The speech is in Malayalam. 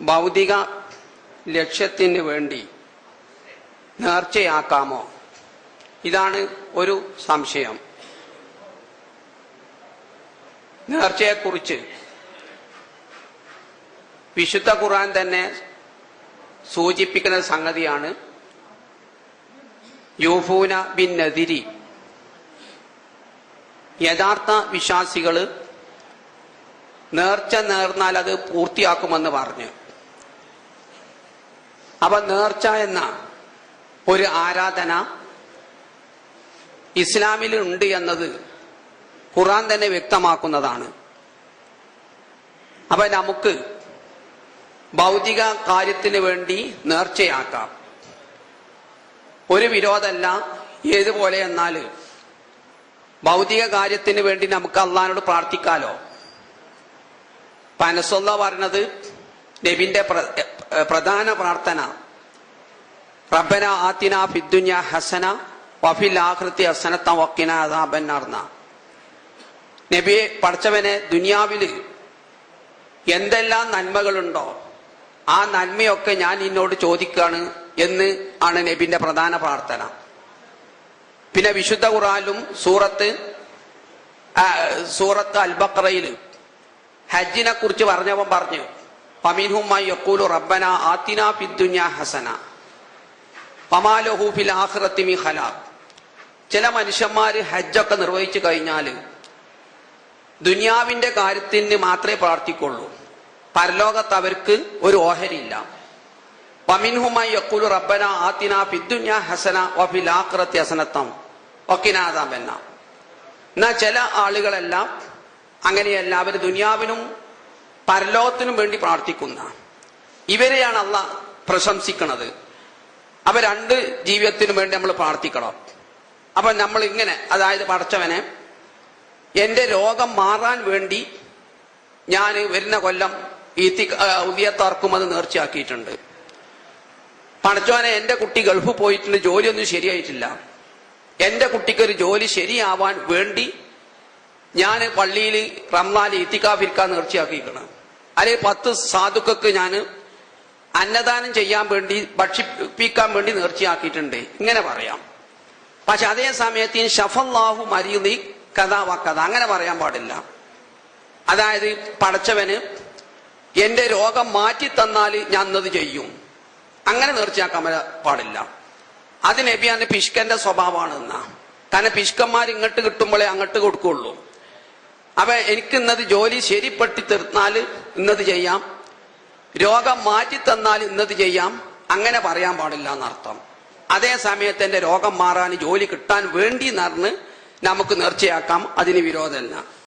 ഭൗതിക ലക്ഷ്യത്തിന് വേണ്ടി നേർച്ചയാക്കാമോ? ഇതാണ് ഒരു സംശയം. നേർച്ചയെക്കുറിച്ച് വിശുദ്ധ ഖുർആൻ തന്നെ സൂചിപ്പിക്കുന്ന സംഗതിയാണ് യൂഫൂന ബിൻ നദിരി. യഥാർത്ഥ വിശ്വാസികൾ നേർച്ച നേർന്നാൽ അത് പൂർത്തിയാക്കുമെന്ന് പറഞ്ഞു. അപ്പൊ നേർച്ച എന്ന ഒരു ആരാധന ഇസ്ലാമിൽ ഉണ്ട് എന്നത് ഖുറാൻ തന്നെ വ്യക്തമാക്കുന്നതാണ്. അപ്പൊ നമുക്ക് ഭൗതിക കാര്യത്തിന് വേണ്ടി നേർച്ചയാക്കാം. ഒരു വിരോധമല്ല ഏതുപോലെ എന്നാൽ ഭൗതിക കാര്യത്തിന് വേണ്ടി നമുക്ക് അള്ളഹാനോട് പ്രാർത്ഥിക്കാലോ. പനസൊല്ല പറഞ്ഞത് നബിന്റെ പ്രധാന പ്രാർത്ഥന. റബ്ബന ആത്തിന ഫിദ്ദുന്യ ഹസന വഫിൽ ആഹൃത്തി ഹസനത്ത വക്കിന അതാബന്നാർന്ന നബിയെ പഠിച്ചവനെ ദുനിയാവിൽ എന്തെല്ലാം നന്മകളുണ്ടോ ആ നന്മയൊക്കെ ഞാൻ നിന്നോട് ചോദിക്കാണ് എന്ന് ആണ് നബിന്റെ പ്രധാന പ്രാർത്ഥന. പിന്നെ വിശുദ്ധ ഖുറാലും സൂറത്ത് സൂറത്ത് അൽബക്രയിൽ ഹജ്ജിനെ കുറിച്ച് പറഞ്ഞവൻ പറഞ്ഞു ഹസന. ചില മനുഷ്യന്മാർ ഹജ്ജൊക്കെ നിർവഹിച്ചു കഴിഞ്ഞാൽ ദുനിയാവിന്റെ കാര്യത്തിന് മാത്രമേ പ്രാർത്ഥിക്കുള്ളൂ. പരലോകത്ത് അവർക്ക് ഒരു ഓഹരിയില്ല. പമിൻഹുമായി റബ്ബന ആത്തിന ഹസന വഫിൽ ആഖിറത്തി ഹസനത്തം. ഒക്കിനാദാബെന്ന എന്നാൽ ചില ആളുകളെല്ലാം അങ്ങനെയല്ല. അവർ ദുനിയാവിനും പരലോകത്തിനും വേണ്ടി പ്രാർത്ഥിക്കുന്ന. ഇവരെയാണ് അള്ള പ്രശംസിക്കുന്നത് അവ രണ്ട് ജീവിതത്തിനും വേണ്ടി നമ്മൾ പ്രാർത്ഥിക്കണം. അപ്പൊ നമ്മൾ ഇങ്ങനെ അതായത് പടച്ചവനെ എന്റെ രോഗം മാറാൻ വേണ്ടി ഞാൻ വരുന്ന കൊല്ലം ഈ ഉദിയത്താർക്കും അത് നേർച്ചയാക്കിയിട്ടുണ്ട്. പഠിച്ചവനെ എന്റെ കുട്ടി ഗൾഫ് പോയിട്ടുണ്ട് ജോലിയൊന്നും ശരിയായിട്ടില്ല. എന്റെ കുട്ടിക്കൊരു ജോലി ശരിയാവാൻ വേണ്ടി ഞാൻ പള്ളിയിൽ റംലാൻ ഇത്തിക്കാഫിരിക്കാൻ നേർച്ചയാക്കിയിരിക്കണം. അല്ലെങ്കിൽ പത്ത് സാധുക്കൾക്ക് ഞാൻ അന്നദാനം ചെയ്യാൻ വേണ്ടി ഭക്ഷിപ്പിക്കാൻ വേണ്ടി നേർച്ചയാക്കിയിട്ടുണ്ട്. ഇങ്ങനെ പറയാം. പക്ഷെ അതേ സമയത്ത് ഷഫല്ലാഹു മരീദി കഥ വക്കഥ അങ്ങനെ പറയാൻ പാടില്ല. അതായത് പടച്ചവന് എന്റെ രോഗം മാറ്റി തന്നാൽ ഞാൻ എന്നത് ചെയ്യും. അങ്ങനെ നേർച്ചയാക്കാൻ പാടില്ല. അത് പിഷ്കന്റെ സ്വഭാവമാണ് എന്നാ കാരണം പിഷ്കന്മാർ ഇങ്ങോട്ട് കിട്ടുമ്പോഴേ അങ്ങോട്ട് കൊടുക്കുള്ളൂ. അപ്പൊ എനിക്ക് ഇന്നത് ജോലി ശരിപ്പെട്ടി തീർന്നാൽ ഇന്നത് ചെയ്യാം. രോഗം മാറ്റി തന്നാൽ ഇന്നത് ചെയ്യാം. അങ്ങനെ പറയാൻ പാടില്ല എന്നർത്ഥം. അതേ സമയത്ത് എന്റെ രോഗം മാറാൻ ജോലി കിട്ടാൻ വേണ്ടി നടന്ന് നമുക്ക് നേർച്ചയാക്കാം. അതിന് വിരോധമല്ല.